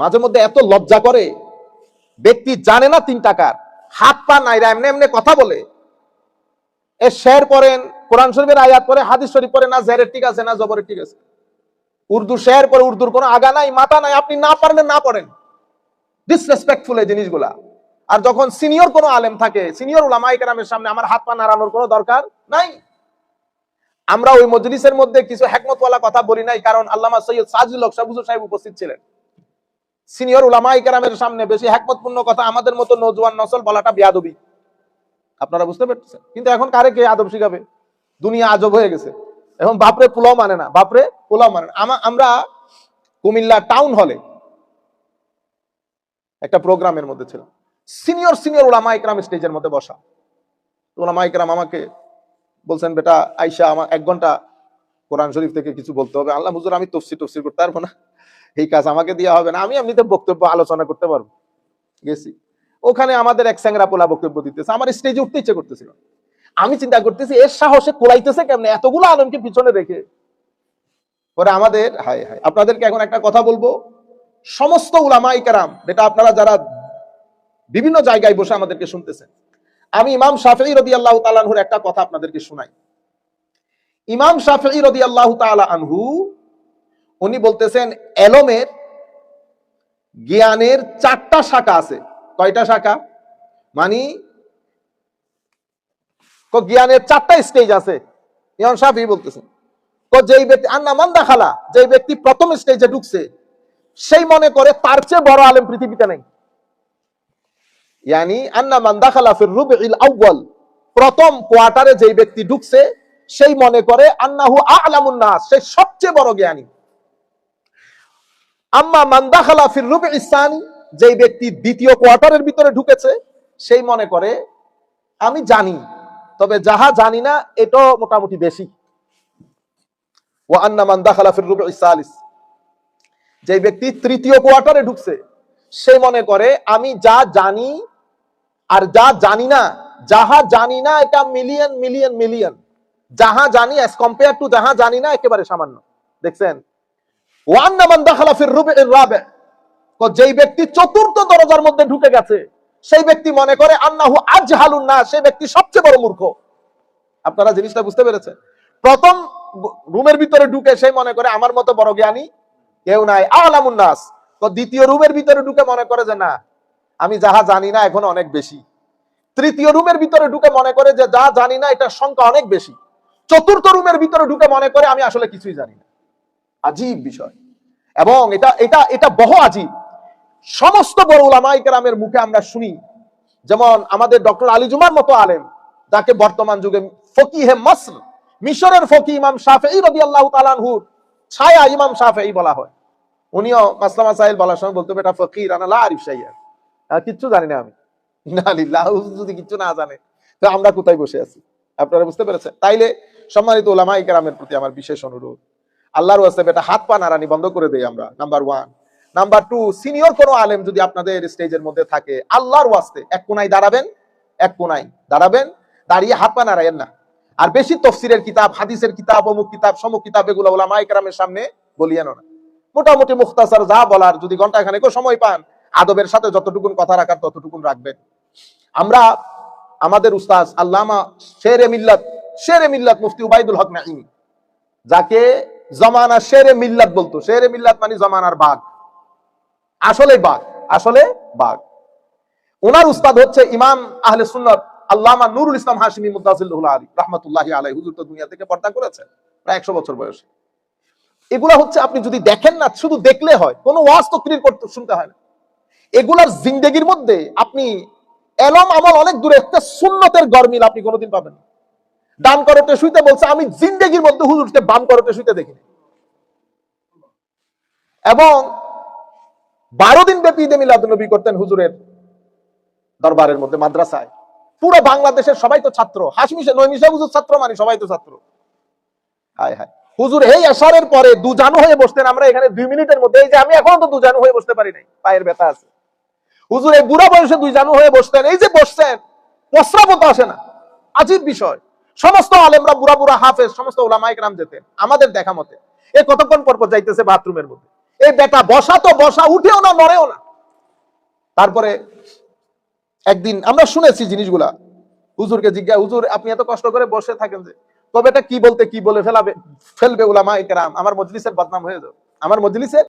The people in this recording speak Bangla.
মাঝে মধ্যে এত লজ্জা করে। ব্যক্তি জানে না তিন টাকার। হাত পা নাইরা, এমনি এমনি কথা বলে। এ শের পড়েন, কোরআন শরীফের আয়াত পরে হাদিস শরীফ পরে না জেরের ঠিক আছে, না জবরের ঠিক আছে। উর্দু শের পরে উর্দুর কোনো আগা নাই, মাথা নাই, আপনি না পারলে না পড়েন। ডিসরেসপেক্টফুল এই জিনিসগুলা। আর যখন সিনিয়র কোনো আলেম থাকে সিনিয়র উলামা ইকরামের সামনে আমার হাত পা নাড়ানোর কোনো দরকার নাই। আমরা ওই মজলিসের মধ্যে কিছু হ্যাকমতওয়ালা কথা বলি নাই, কারণ আল্লামা সৈয়দ সাজুল হক সাহেব উপস্থিত ছিলেন। সিনিয়র উলামা ইকরামের সামনে বেশি হ্যাকমতপূর্ণ কথা আমাদের মতো নজওয়ান নসল বলাটা বিয়াদবি। আপনারা বুঝতে পারছেন কিন্তু এখন কারে কে আদব শিখাবে? দুনিয়া আজব হয়ে গেছে। এখন বাপরে পোলাও মানে না, বাপরে পোলাও মানে না। আমরা কুমিল্লা টাউন হলে একটা প্রোগ্রামের মধ্যে ছিল সিনিয়র সিনিয়র ওলামা ইকরাম স্টেজের মধ্যে বসা। ওলামা ইকরাম আমাকে বলছেন, বেটা আইসা আমার এক ঘণ্টা কোরআন শরীফ থেকে কিছু বলতে হবে। আল্লাহ, হুজুর, আমি তফসি টফসি করতে পারব না? এই কাজ আমাকে দেওয়া হবে না, আমি এমনিতে বক্তব্য আলোচনা করতে পারব। গেছি। ওখানে আমাদের এক স্যাংরা পোলা বক্তব্য দিতেছে, আমার স্টেজে উঠতে ইচ্ছে করতেছিল। আমি চিন্তা করতেছি, এর সাহসে কোলাইতেছে কেমনে? এতগুলো আলমকে পিছনে রেখে। পরে আমাদের, হায় হায়, আপনাদেরকে এখন একটা কথা বলব। সমস্ত উলামাই কারাম যেটা আপনারা যারা বিভিন্ন জায়গায় বসে আমাদেরকে শুনতেছেন, আমি ইমাম শাফি রদি আল্লাহ তালানহুর একটা কথা আপনাদেরকে শোনাই। ইমাম শাফি রদি আল্লাহ তালা আনহু উনি বলতেছেন, এলমের জ্ঞানের চারটা শাখা আছে। কয়টা শাখা? মানি জ্ঞানের চারটা স্টেজ আছে। ইমাম শাফি বলতেছেন যেই ব্যক্তি, আন্না মান্দা খালা যেই ব্যক্তি প্রথম স্টেজে ঢুকছে, সেই মনে করে তার চেয়ে বড় আলেম পৃথিবীতে নেই। ইয়ানি আন্না মান দাখালা ফির রুবইল আউয়াল, প্রথম কোয়ার্টারে যেই ব্যক্তি ঢুকছে, সেই মনে করে আন্নাহু আ'লামুন নাস সেই সবচেয়ে বড় জ্ঞানী। আম্মা মান দাখালা ফির রুবইস সানি, যেই ব্যক্তি দ্বিতীয় কোয়ার্টারের ভিতরে ঢুকেছে, সেই মনে করে, আমি জানি, তবে যাহা জানি না, এটাও মোটামুটি বেশি। ওয়া আন্না মান দাখালা ফির রুবইস সালিস যে ব্যক্তি তৃতীয় কোয়ার্টারে ঢুকছে, সে মনে করে, আমি যা জানি আর যা জানি না, যাহা জানি না, এটা মিলিয়ন মিলিয়ন মিলিয়ন। যাহা জানি অ্যাজ কম্পেয়ার টু যাহা জানি না, একেবারে সামান্য। দেখছেন? যেই ব্যক্তি চতুর্থ দরজার মধ্যে ঢুকে গেছে, সেই ব্যক্তি মনে করে আন্নাহু আজহালুন না সেই ব্যক্তি সবচেয়ে বড় মূর্খ। আপনারা জিনিসটা বুঝতে পেরেছেন? প্রথম রুমের ভিতরে ঢুকে সেই মনে করে, আমার মতো বড় জ্ঞানী কেউ নাই, আলামুন তো দ্বিতীয় রুমের ভিতরে ঢুকে মনে করে যে, না, আমি যাহা জানি না, এখন অনেক বেশি। তৃতীয় রুমের ভিতরে ঢুকে মনে করে যে, যা জানি না, এটার সংখ্যা অনেক বেশি। চতুর্থ রুমের ভিতরে ঢুকে মনে করে, আমি আসলে কিছুই জানি না। আজীব বিষয়। এবং এটা এটা এটা বহ আজীব। সমস্ত বড় উলামাই কেরামের মুখে আমরা শুনি, যেমন আমাদের ডক্টর আলী জুমার মতো আলেম, যাকে বর্তমান যুগে ফকিহে মসর, মিশরের ফকি ইমাম শাফেই রদি আল্লাহ তালানহুর ছায়া ইমাম শাফেই বলা হয়। উনিও মাসলামা সাহেল বলার সময় বলতো এটা ফকির আনালা আরিফ সাইয়ার আর কিচ্ছু জানি না আমি। যদি কিচ্ছু না জানে, তো আমরা কোথায় বসে আছি? আপনারা বুঝতে পেরেছেন? তাইলে সম্মানিত ওলামাই কেরামের প্রতি আমার বিশেষ অনুরোধ। আল্লাহর ওয়াস্তে এটা হাত পা নাড়ানি, বন্ধ করে দেই আমরা। Number one number two senior কোনো আলেম যদি আপনাদের স্টেজের মধ্যে থাকে, আল্লাহর ওয়াস্তে এক কোনায় দাঁড়াবেন, এক কোনায় দাঁড়াবেন, দাঁড়িয়ে হাত পা না। আর বেশি তফসিরের কিতাব, হাদিসের কিতাব, অমুক কিতাব, সমুক কিতাব, এগুলো সামনে না। মোটামুটি মুখতাসার যা বলার, যদি ঘণ্টা খানেক সময় পান, আদবের সাথে যতটুকুন কথা রাখার ততটুকুন রাখবেন। আমরা, আমাদের উস্তাজ আল্লামা শেরে মিল্লাত শেরে মিল্লাত মুফতি উবাইদুল হক নাইমি যাকে জমানা শেরে মিল্লাত বলতো। শেরে মিল্লাত মানে জমানার বাঘ। আসলে বাঘ আসলে বাঘ। ওনার উস্তাদ হচ্ছে ইমাম আহলে সুন্নত আল্লামা নুরুল ইসলাম হাশিমি মুদাজিল্লাহ আলী রহমতুল্লাহি আলাই হুজুর তো দুনিয়া থেকে পর্দা করেছে প্রায় একশো বছর বয়সে। এগুলা হচ্ছে আপনি যদি দেখেন না, শুধু দেখলে হয়, কোনো ওয়াজ তকরির করতে, শুনতে হয় না। এগুলার জিন্দেগির মধ্যে আপনি এলম আমল অনেক দূরে, একটা সুন্নতের গরমিল আপনি কোনোদিন পাবেন না। ডান করতে শুইতে বলছে, আমি জিন্দেগির মধ্যে হুজুরকে বাম করতে শুইতে দেখিনি। এবং বারো দিন ব্যাপী ঈদে নবী করতেন হুজুরের দরবারের মধ্যে, মাদ্রাসায়। পুরো বাংলাদেশের সবাই তো ছাত্র। হাসমিশা নৈমিশা হুজুর ছাত্র মানে সবাই তো ছাত্র। হায় হায়। হুজুর এই আসারের পরে দুজানু হয়ে বসতেন, আমরা এখানে দুই মিনিটের মধ্যে, এই যে আমি এখনও তো দুজানু হয়ে বসতে পারি নাই, পায়ের ব্যথা আছে। হুজুর এই বুড়া বয়সে দুই জানু হয়ে বসতেন, এই যে বসছেন, প্রস্রাবও তো আসে না। আজীব বিষয়। সমস্ত আলেমরা বুড়া বুড়া হাফেজ, সমস্ত ওলামাইক নাম যেতেন আমাদের দেখা মতে, এ কতক্ষণ পর পর যাইতেছে বাথরুমের মধ্যে? এই বেটা বসা তো বসা, উঠেও না নড়েও না। তারপরে একদিন আমরা শুনেছি জিনিসগুলা। হুজুরকে জিজ্ঞাসা হুজুর, আপনি এত কষ্ট করে বসে থাকেন যে, তবে এটা কি বলতে, কি বলে ফেলাবে? ফেলবে উলামা একরাম আমার মজলিসের বদনাম হয়ে যাবে। আমার মজলিসের